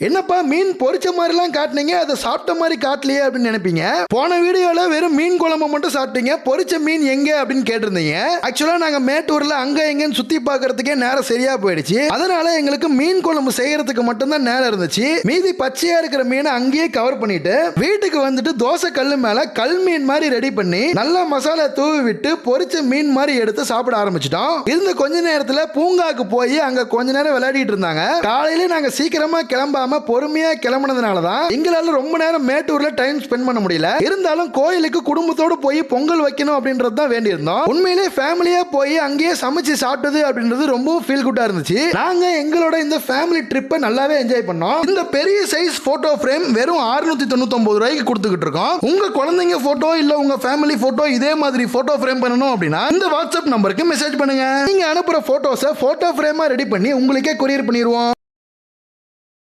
என்னப்பா மீன் பொரிச்ச மாதிரிலாம் காட்டுனீங்க அதை சாப்பிட்ட மாதிரி காட்டலையே அப்படின்னு நினைப்பீங்க? போன வீடியோல வெறும் மீன் குழம்பு மட்டும் சாப்பிட்டீங்க பொறிச்ச மீன் எங்க அப்படின்னு கேட்டிருந்தீங்க. ஆக்சுவலா நாங்க மேட்டூர்ல அங்க எங்கன்னு சுத்தி பார்க்கறதுக்கே நேரம் சரியா போயிடுச்சு. அதனால எங்களுக்கு மீன் குழம்பு செய்யறதுக்கு மட்டும்தான் நேரம் இருந்துச்சு. மீதி பச்சையா இருக்கிற மீனை அங்கேயே கவர் பண்ணிட்டு வீட்டுக்கு வந்துட்டு தோசை கல் மேல கல் மீன் மாதிரி ரெடி பண்ணி நல்லா மசாலா தூவி விட்டு பொறிச்ச மீன் மாதிரி எடுத்து சாப்பிட ஆரம்பிச்சிட்டோம். இருந்த கொஞ்ச நேரத்துல பூங்காக்கு போய் அங்க கொஞ்ச நேரம் விளையாடிட்டு இருந்தாங்க. காலையில நாங்க சீக்கிரமா இல்லாம பொறுமையா கிளம்புனதுனால தான் எங்களால ரொம்ப நேரம் மேட்டூர்ல டைம் ஸ்பெண்ட் பண்ண முடியல. இருந்தாலும் கோயிலுக்கு குடும்பத்தோடு போய் பொங்கல் வைக்கணும் அப்படின்றது தான் வேண்டியிருந்தோம். உண்மையிலே ஃபேமிலியா போய் அங்கேயே சமைச்சு சாப்பிட்டது அப்படின்றது ரொம்ப ஃபீல் குட்டா இருந்துச்சு. நாங்க எங்களோட இந்த ஃபேமிலி ட்ரிப்பை நல்லாவே என்ஜாய் பண்ணோம். இந்த பெரிய சைஸ் போட்டோ ஃப்ரேம் வெறும் ஆறுநூத்தி தொண்ணூத்தி ரூபாய்க்கு கொடுத்துக்கிட்டு இருக்கோம். உங்க குழந்தைங்க போட்டோ இல்ல உங்க ஃபேமிலி போட்டோ இதே மாதிரி போட்டோ ஃப்ரேம் பண்ணணும் அப்படின்னா இந்த வாட்ஸ்அப் நம்பருக்கு மெசேஜ் பண்ணுங்க. நீங்க அனுப்புற போட்டோஸை போட்டோ ஃப்ரேமா ரெடி பண்ணி உங்களுக்கே கொரியர் பண்ணிடுவோம்